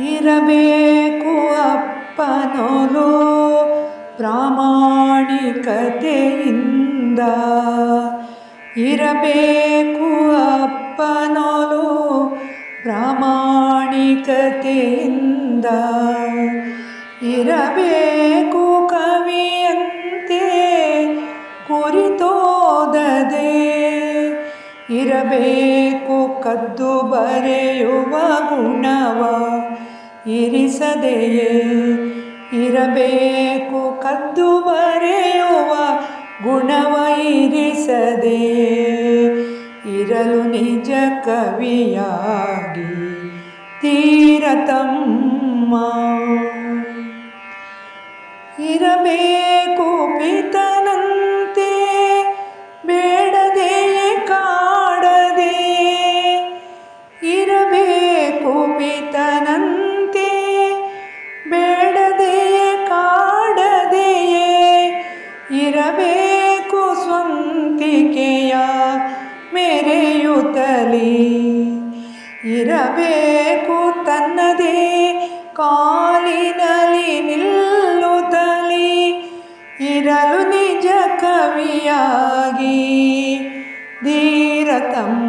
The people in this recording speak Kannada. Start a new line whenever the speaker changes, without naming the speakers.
ಇರಬೇಕು ಅಪ್ಪನೋಲು ಪ್ರಾಮಾಣಿಕತೆಯಿಂದ. ಇರಬೇಕು ಅಪ್ಪನೋಲು ಪ್ರಾಮಾಣಿಕತೆಯಿಂದ. ಇರಬೇಕು ಕವಿಯಂತೆ ಕುರಿತೋದದೆ. ಇರಬೇಕು ಕದ್ದು ಬರೆಯುವ ಗುಣವ. ಇರಿಸದೆಯೇ? ಇರಬೇಕು ಕದ್ದು ಬರೆಯುವ ಗುಣವ ಇರಿಸದೆಯೇ? ಇರಲು ನಿಜ ಕವಿಯಾಗಿ ತೀರತಮ್ಮ. ಇರಬೇಕು ಇರಬೇಕು ಸ್ವಂತಿಕೆಯ ಮೆರೆಯುತ್ತಲೇ ಇರಬೇಕು ತನ್ನದೇ ಕಾಲಿನಲ್ಲಿ ನಿಲ್ಲುತ್ತಲೇ ಇರಲು ನಿಜ ಕವಿಯಾಗಿ ಧೀರತಮ್ಮ